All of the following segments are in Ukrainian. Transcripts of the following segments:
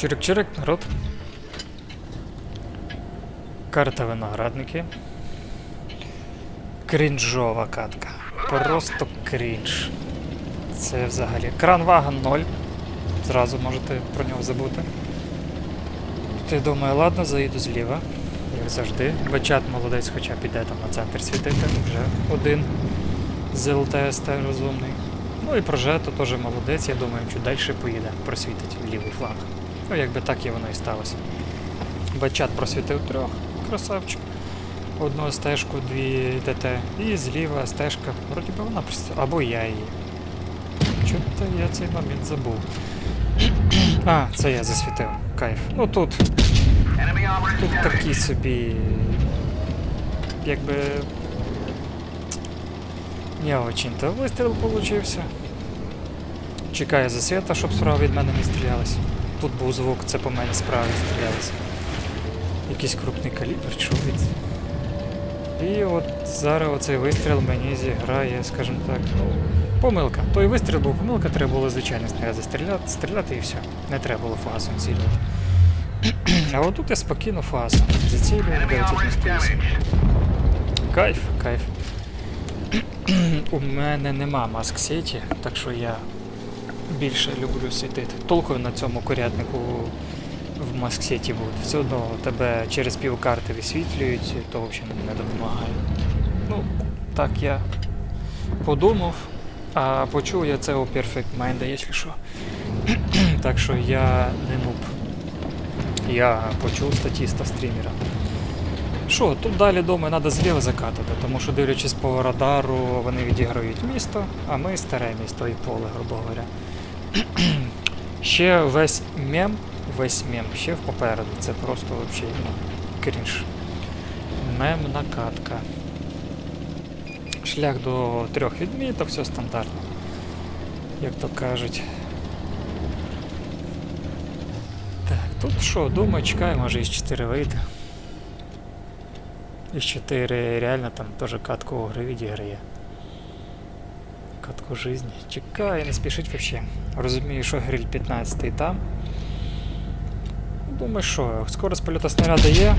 Чирик-чирик, народ. Карта виноградники. Крінжова катка. Просто крінж. Це взагалі. Кран вагон 0. Зразу можете про нього забути. Ти думаю, ладно, заїду зліва, як завжди. Бачат молодець, хоча піде там на центр світити, вже один з ЛТСТ розумний. Ну і прожето теж молодець, я думаю, що далі поїде, просвітить лівий фланг. Ну, якби так і воно і сталося. Бачат просвітив трьох, красавчик. Одну стежку, дві ДТ. І зліва стежка. Вроді би вона просвітила. Або я її. Чого-то я цей момент забув. А, це я засвітив. Кайф. Ну тут. Тут такі собі. Якби. Не очень-то вистріл получився. Чекаю засвіта, щоб справа від мене не стрілялась. Тут був звук, це по мені справа стрілялися. Якийсь крупний калібр, від. І от зараз оцей вистріл мені зіграє, скажімо так, ну, помилка. Той вистріл був помилка, треба було звичайно снаряд застріляти, стріляти і все. Не треба було фугасом цілювати. А от тут я спокійно фугасом зацілюю 998. Кайф, кайф. У мене нема маск сеті, так що я більше люблю світити. Толку на цьому курятнику в маск сеті буде. Все одно тебе через півкарти висвітлюють, то взагалі не допомагає. Ну, так я подумав, а почув я це у Perfect Mind, якщо що. так що я не нуб. Я почув статіста стрімера. Що, тут далі думаю, треба зліва закатати, тому що дивлячись по радару, вони відіграють місто, а ми старе місто і поле, грубо говоря. ще весь мем, весь мем ще попереду. Це просто взагалі ну, крінж. Мемна катка. Шлях до трьох відміток, все стандартно. Як то кажуть. Так, тут що, думаю, чекаю, може із 4 вийде. Із 4 реально там теж катку у гри відіграє. Катку жизни. Чекаю, не спішить вообще. Розумію, що гриль 15 там. Думаю, що, скорость польоту снаряда є.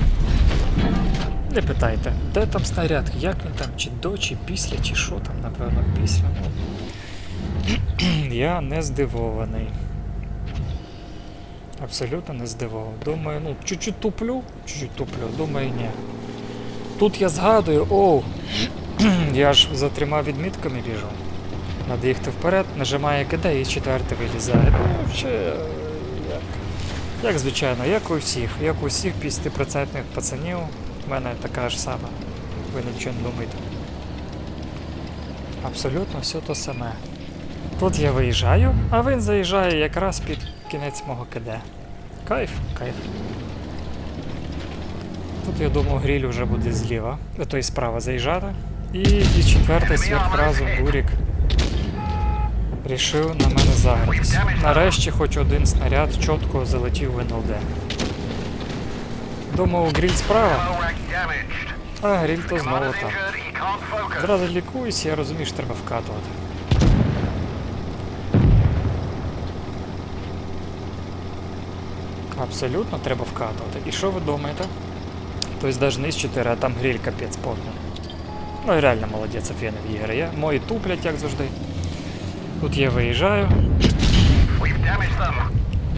Не питайте, де там снаряд, як він там, чи до, чи після, чи що там, напевно, після. Я не здивований. Абсолютно не здивований. Думаю, ну, чуть-чуть туплю, чуть-чуть туплю, думаю, ні. Тут я згадую, оу, я ж за трьома відмітками біжу. Надо їхати вперед, нажимає КД і четвертий вилізає. Ну, ще, як, як звичайно, як у всіх. Як у всіх 50% пацанів, в мене така ж сама. Ви нічого не думаєте. Абсолютно все то саме. Тут я виїжджаю, а він заїжджає якраз під кінець мого КД. Кайф, кайф. Тут я думаю, гріль вже буде зліва, а то і справа заїжджати. І із четвертий сверхразу бурік рішив на мене загратись. Нарешті хоч один снаряд чітко залетів в НЛД. Думав, гріль справа, а гріль то знову там. Зразу лікуюсь, я розумію, що треба вкатувати. Абсолютно треба вкатувати. І що ви думаєте? Тобто навіть не з 4, а там гриль капець потний. Ну і реально молодець, офігенно відіграє. Мої туплять, як завжди. Тут я виїжджаю.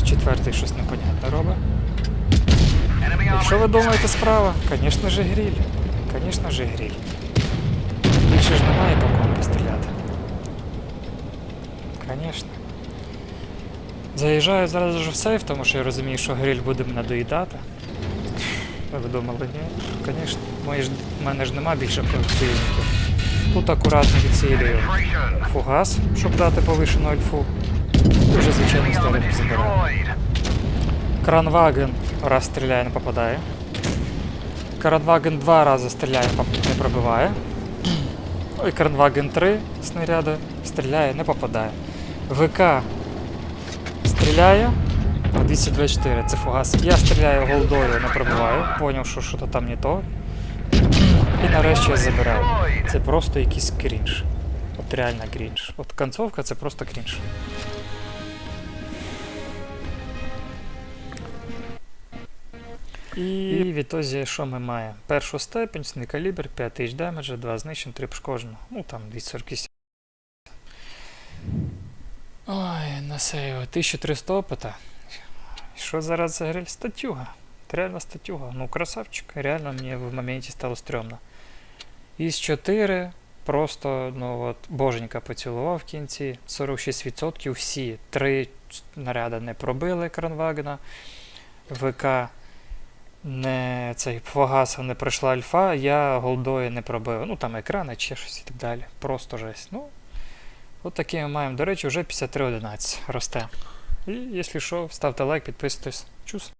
Четвертий щось непонятне робить. І що ви думаєте справа? Звісно ж гриль. Звісно ж гриль. Більше ж немає по кому постріляти. Звісно. Заїжджаю зараз вже в сейф, тому що я розумію, що гриль буде мене доїдати. Ви думали, ні? Звісно, в мене ж нема більше союзників. Тут акуратно відсилюю фугас, щоб дати повишену альфу. І вже звичайно історію забираю. Кранваген раз стріляє, не попадає. Кранваген два рази стріляє, не пробиває. Ну і Кранваген 3 снаряди стріляє, не попадає. ВК стріляє. 224, це фугас. Я стріляю голдою, не пробиваю. Поняв, що що-то там не то. І нарешті я забираю. Це просто якийсь крінж. От реально крінж. От концовка це просто крінж. І відтоді, що ми маємо? Першу степень, сний калібр, 5000 демеджа, 2 знищень, 3 пошкоджено. Ну там 248. Ой, на сейву. 1300 опита. Що зараз за гриль? Статюга. Реально статюга. Ну, красавчик. Реально мені в моменті стало стрьомно. Із 4 просто, ну от, боженька поцілував в кінці. 46% всі. Три снаряди не пробили кранвагена. ВК не цей Фогаса не пройшла альфа, я голдою не пробив. Ну там екрани чи щось і так далі. Просто жесть. Ну, от такі ми маємо. До речі, вже 53.11 росте. І якщо що, ставте лайк, підписуйтесь. Чус.